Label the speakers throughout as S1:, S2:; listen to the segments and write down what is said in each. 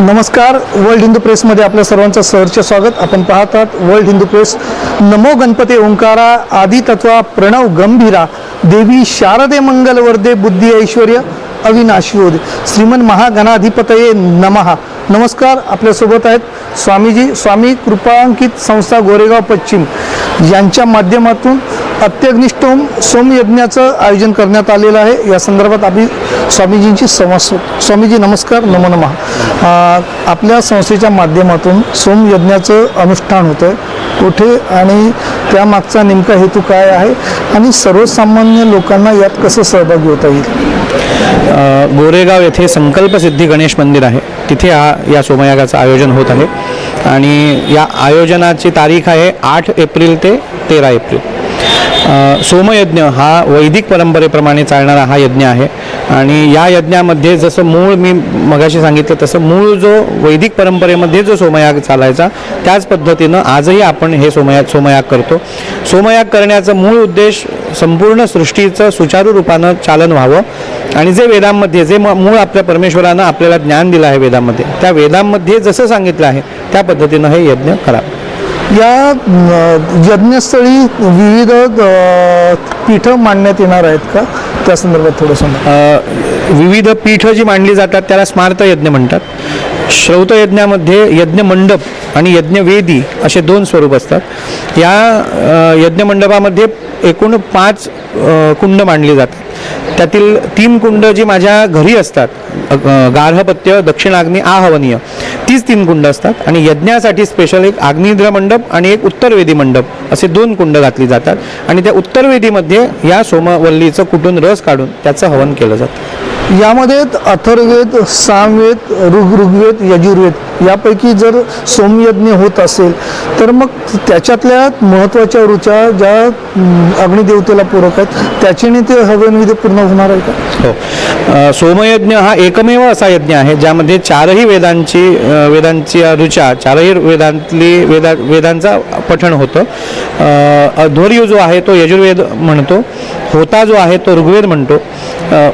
S1: नमस्कार वर्ल्ड हिंदू प्रेसमध्ये आपल्या सर्वांचं सहर्ष स्वागत. आपण पाहत आहात वर्ल्ड हिंदू प्रेस. नमो गणपती ओंकारा आदितत्वा प्रणव गंभीरा देवी शारदे मंगलवर्दे बुद्धी ऐश्वर अविनाशी श्रीमन महागणाधिपतये नमहा नमस्कार आपल्यासोबत आहेत स्वामीजी स्वामी कृपांकित संस्था गोरेगाव पश्चिम. यांच्या माध्यमातून अत्यग्निष्ठ सोमयज्ञाचं आयोजन करण्यात आलेलं आहे. या संदर्भात आम्ही स्वामीजींची संवाद स्वामीजी नमस्कार नमो नमः. आपल्या संस्थेच्या माध्यमातून सोमयज्ञाचं अनुष्ठान होतं आहे कुठे आणि त्यामागचा नेमका हेतू काय आहे? आणि सर्वसामान्य लोकांना यात कसं सहभागी होता येईल?
S2: गोरेगाव येथे संकल्पसिद्धी गणेश मंदिर आहे. तिथे हा या सोमयागाचं आयोजन होत आहे. आणि या आयोजनाची तारीख आहे आठ एप्रिल ते तेरा एप्रिल. सोमयज्ञ हा वैदिक परंपरेप्रमाणे चालणारा हा यज्ञ आहे. आणि या यज्ञामध्ये जसं मूळ मी मगाशी सांगितलं तसं मूळ जो वैदिक परंपरेमध्ये जो सोमयाग चालायचा त्याच पद्धतीनं आजही आपण हे सोमयाग सोमयाग करतो. सोमयाग करण्याचा मूळ उद्देश संपूर्ण सृष्टीचं सुचारू रूपानं चालन व्हावं. आणि जे वेदांमध्ये जे म- मूळ आपल्या परमेश्वरानं आपल्याला ज्ञान दिलं आहे वेदांमध्ये त्या वेदांमध्ये जसं सांगितलं आहे त्या पद्धतीनं हे यज्ञ करावं.
S1: या यज्ञस्थळी विविध पीठं मांडण्यात येणार आहेत का? त्या संदर्भात
S2: थोडंसं विविध पीठं जी मांडली जातात त्याला स्मार्त यज्ञ म्हणतात. श्रौत यज्ञामध्ये यज्ञ मंडप आणि यज्ञवेदी असे दोन स्वरूप असतात. या यज्ञमंडपामध्ये यज्ञ मंडपामध्ये एकूण पाच कुंड मांडली जातात. त्यातील तीन कुंड जी माझ्या घरी असतात गार्हपत्य दक्षिणाग्नी आहवनीय. तीच तीन कुंड असतात आणि यज्ञासाठी स्पेशल एक आग्निद्र मंडप आणि एक उत्तरवेदी मंडप असे दोन कुंड घातली जातात. आणि त्या उत्तरवेदीमध्ये या सोमवल्लीचं कुटून रस काढून त्याचं हवन केलं जातं.
S1: यामध्ये अथर्वेद सामवेद ऋग ऋग्वेद यजुर्वेद यापैकी जर सोमयज्ञ होत असेल तर मग त्याच्यातल्या महत्त्वाच्या ऋचा ज्या अग्निदेवतेला पूरक आहेत त्याच्याने ते हवनविधी पूर्ण होणार आहे का?
S2: हो. सोमयज्ञ हा एकमेव असा यज्ञ आहे ज्यामध्ये चारही वेदांची वेदांची ऋचा चारही वेदांतली वेदा वेदांचा पठण होतं. अ, अध्वर्यू जो आहे तो यजुर्वेद म्हणतो होता जो आहे तो ऋग्वेद म्हणतो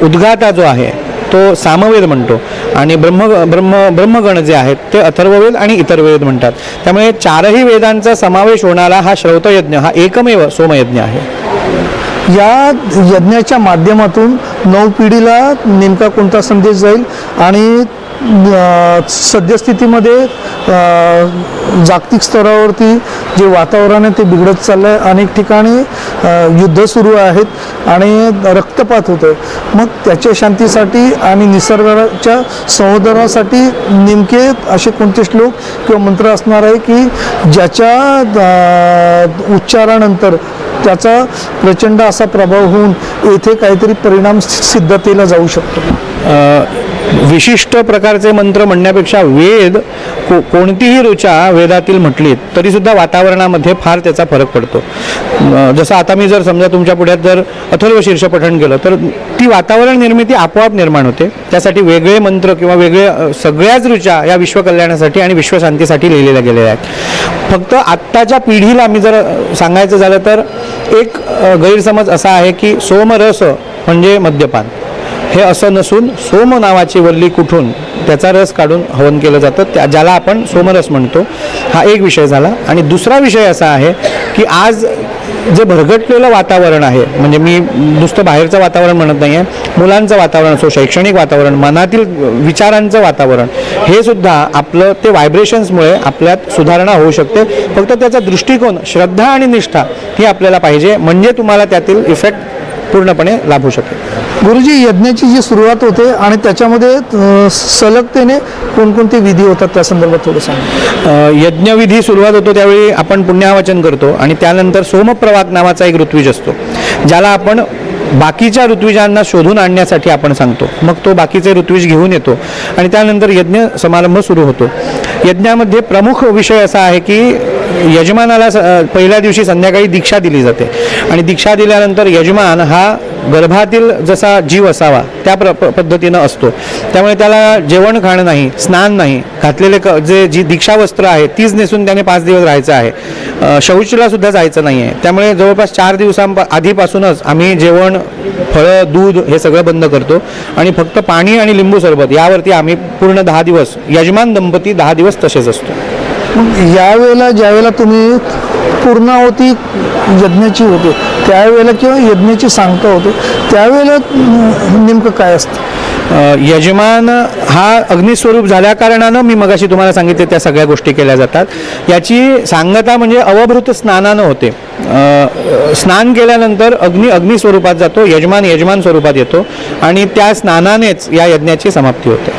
S2: उद्गाता जो आहे तो सामवेद म्हणतो. आणि ब्रह्म ब्रह्म ब्रह्मगण जे आहेत ते अथर्ववेद आणि इतर वेद म्हणतात. त्यामुळे चारही वेदांचा समावेश होणारा हा श्रौतयज्ञ हा एकमेव सोमयज्ञ आहे.
S1: या यज्ञाच्या माध्यमातून नऊ पिढीला नेमका कोणता संदेश जाईल आणि सद्यस्थितीमध्ये जागतिक स्तरावरती जे वातावरण आहे ते बिघडत चाललं आहे अनेक ठिकाणी युद्ध सुरू आहेत आणि रक्तपात होतं आहे मग त्याच्या शांतीसाठी आणि निसर्गाच्या संवर्धनासाठी नेमके असे कोणते श्लोक किंवा मंत्र असणार आहे की ज्याच्या उच्चारानंतर त्याचा प्रचंड असा प्रभाव होऊन येथे काहीतरी परिणाम सिद्धतेला जाऊ शकतो?
S2: विशिष्ट प्रकारचे मंत्र म्हणण्यापेक्षा वेद को कोणतीही ऋचा वेदातील म्हटली तरीसुद्धा वातावरणामध्ये फार त्याचा फरक पडतो. जसं आता मी जर समजा तुमच्या पुढ्यात जर अथर्व शीर्ष पठण केलं तर ती वातावरण निर्मिती आपोआप निर्माण होते. त्यासाठी वेगळे मंत्र किंवा वेगळे सगळ्याच ऋचा या विश्वकल्याणासाठी आणि विश्वशांतीसाठी लिहिलेल्या गेलेल्या आहेत. फक्त आत्ताच्या पिढीला मी जर सांगायचं झालं तर एक गैरसमज असा आहे की सोमरस म्हणजे मद्यपान. हे असं नसून सोम नावाची वल्ली कुठून त्याचा रस काढून हवन केलं जातं. त्या ज्याला आपण सोमरस म्हणतो हा एक विषय झाला. आणि दुसरा विषय असा आहे की आज जे भरगटलेलं वातावरण आहे म्हणजे मी नुसतं बाहेरचं वातावरण म्हणत नाही आहे मुलांचं वातावरण असो शैक्षणिक वातावरण मनातील विचारांचं वातावरण हे सुद्धा आपलं ते व्हायब्रेशन्समुळे आपल्यात सुधारणा होऊ शकते. फक्त त्याचा दृष्टिकोन श्रद्धा आणि निष्ठा ही आपल्याला पाहिजे. म्हणजे तुम्हाला त्यातील इफेक्ट पूर्णपणे लाभू शकेल.
S1: गुरुजी यज्ञाची जी सुरुवात होते आणि त्याच्यामध्ये सलगतेने कोणकोणते विधी होतात त्या संदर्भात थोडं सांगा.
S2: यज्ञविधी सुरुवात होतो त्यावेळी आपण पुण्यावाचन करतो आणि त्यानंतर सोमप्रवाक नावाचा एक ऋत्विज असतो ज्याला आपण बाकीच्या ऋत्विजांना शोधून आणण्यासाठी आपण सांगतो. मग तो बाकीचे ऋत्विज घेऊन येतो आणि त्यानंतर यज्ञ समारंभ सुरू होतो. यज्ञामध्ये प्रमुख विषय असा आहे की यजमानाला पहिल्या दिवशी संध्याकाळी दीक्षा दिली जाते. आणि दीक्षा दिल्यानंतर यजमान हा गर्भातील जसा जीव असावा त्या प्र प- पद्धतीनं असतो. त्यामुळे त्याला जेवण खाणं नाही स्नान नाही घातलेले क जे जी दीक्षावस्त्र आहे तीच नेसून त्याने पाच दिवस राहायचं आहे. शौचला सुद्धा जायचं नाही आहे त्यामुळे जवळपास चार दिवसां आधीपासूनच आम्ही जेवण फळं दूध हे सगळं बंद करतो. आणि फक्त पाणी आणि लिंबू सरबत यावरती आम्ही पूर्ण दहा दिवस यजमान दंपती दहा दिवस तसेच असतो.
S1: यावेळेला ज्यावेळेला तुम्ही पूर्णावती यज्ञाची होते त्यावेळेला किंवा यज्ञाची सांगता होते त्यावेळेला नेमकं काय असतं?
S2: यजमान हा अग्निस्वरूप झाल्या कारणानं मी मगाशी तुम्हाला सांगितले त्या सगळ्या गोष्टी केल्या जातात. याची सांगता म्हणजे अवभृत स्नानानं होते. स्नान केल्यानंतर अग्नी अग्निस्वरूपात जातो यजमान यजमान स्वरूपात येतो आणि त्या स्नानानेच या यज्ञाची समाप्ती होते.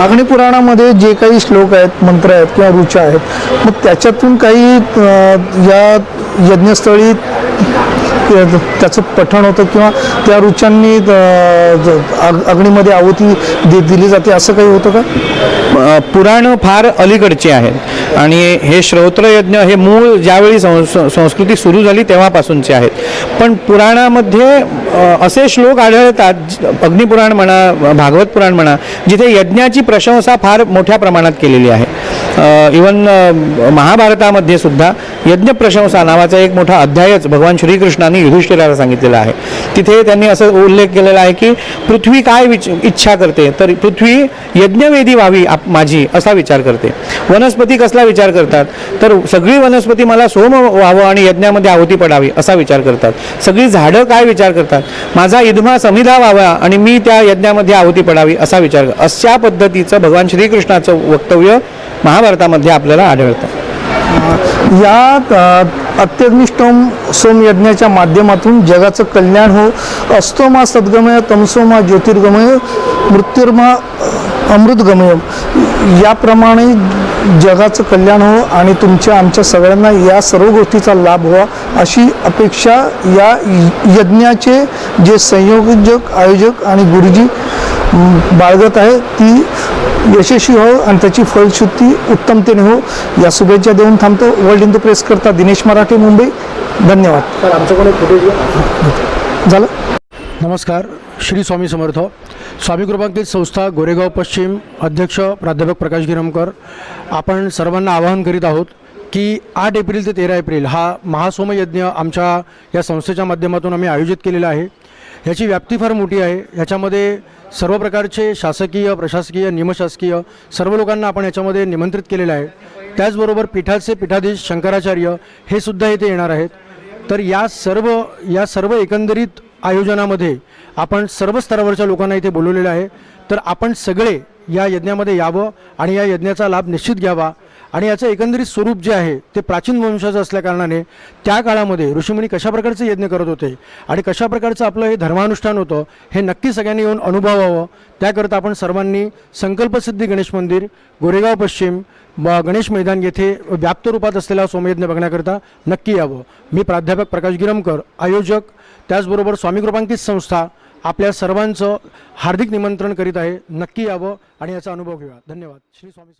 S1: अग्निपुराणामध्ये जे काही श्लोक आहेत मंत्र आहेत किंवा ऋचा आहेत मग त्याच्यातून काही या यज्ञस्थळी त्याचं पठण होतं किंवा त्या ऋचांनी अं, अग्नीमध्ये आहुती दे दिली जाते असं काही होतं का?
S2: पुराण फार अलीकडचे आहेत. आणि हे श्रोत्रयज्ञ हे मूळ ज्यावेळी संस् संस्कृती सुरू झाली तेव्हापासूनचे आहेत. पण पुराणामध्ये असे श्लोक आढळतात अग्निपुराण म्हणा भागवत पुराण म्हणा जिथे यज्ञाची प्रशंसा फार मोठ्या प्रमाणात केलेली आहे. इवन महाभारतामध्ये सुद्धा यज्ञ प्रशंसा नावाचा एक मोठा अध्यायच भगवान श्रीकृष्णाने युधिष्ठिराला सांगितलेला आहे. तिथे त्यांनी असं उल्लेख केलेला आहे की पृथ्वी काय विच इच्छा करते तर पृथ्वी यज्ञवेदी व्हावी आप माझी असा विचार करते. वनस्पती कसला विचार करतात? तर सगळी वनस्पती मला सोम व्हावं आणि यज्ञामध्ये आहुती पडावी असा विचार करतात. सगळी झाडं काय विचार करतात? माझा इधमा समिधा व्हावा आणि मी त्या यज्ञामध्ये आहुती पडावी असा विचार कर अशा पद्धतीचं भगवान श्रीकृष्णाचं वक्तव्य महाभारतामध्ये आपल्याला आढळतं.
S1: या अत्यग्निष्टोम सोम यज्ञाच्या माध्यमातून जगाचं कल्याण हो. अस्तोमा सद्गमय तमसोमा ज्योतिर्गमय मृत्युर्मा अमृतगमय. याप्रमाणे जगाचं कल्याण हो आणि तुमच्या आमच्या सगळ्यांना या सर्व गोष्टीचा लाभ व्हावा अशी अपेक्षा या यज्ञाचे जे संयोजक आयोजक आणि गुरुजी बाळगत आहे ती यशस्वी हो आणि त्याची फलश्रुती उत्तमतेने हो. या शुभेच्छा देऊन थांबतो. वर्ल्ड हिंदू प्रेस करता दिनेश मराठे मुंबई. धन्यवाद. झालं.
S3: नमस्कार. श्री स्वामी समर्थ. स्वामी कृपांकित संस्था गोरेगाव पश्चिम अध्यक्ष प्राध्यापक प्रकाश गिरमकर. आपण सर्वांना आवाहन करीत आहोत की आठ एप्रिल ते तेरा एप्रिल हा महासोमयज्ञ आमच्या या संस्थेच्या माध्यमातून आम्ही आयोजित केलेला आहे. ह्याची व्याप्ती फार मोठी आहे. ह्याच्यामध्ये सर्व प्रकारचे शासकीय प्रशासकीय निमशासकीय सर्व लोकांना आपण याच्यामध्ये निमंत्रित केलेलं आहे. त्याचबरोबर पीठाचे पीठाधीश शंकराचार्य हे सुद्धा इथे येणार आहेत. तर या सर्व या सर्व एकंदरीत आयोजनामध्ये आपण सर्व स्तरावरच्या लोकांना इथे बोलवलेलं आहे. तर आपण सगळे या यज्ञामध्ये यावं आणि या यज्ञाचा लाभ निश्चित घ्यावा आणि याचं एकंदरीत स्वरूप जे आहे ते प्राचीन वंशाचं असल्याकारणाने त्या काळामध्ये ऋषीमुनी कशा प्रकारचे यज्ञ करत होते आणि कशा प्रकारचं आपलं हे धर्मानुष्ठान होतं हे नक्की सगळ्यांनी येऊन अनुभवावं. त्याकरता आपण सर्वांनी संकल्पसिद्धी गणेश मंदिर गोरेगाव पश्चिम गणेश मैदान येथे व्याप्त रूपात असलेला सोमयज्ञ बघण्याकरता नक्की यावं. मी प्राध्यापक प्रकाश गिरमकर आयोजक त्याचबरोबर स्वामी कृपांकित संस्था आपल्या सर्वांचं हार्दिक निमंत्रण करीत आहे. नक्की यावं आणि याचा अनुभव घेऊया. धन्यवाद. श्री स्वामी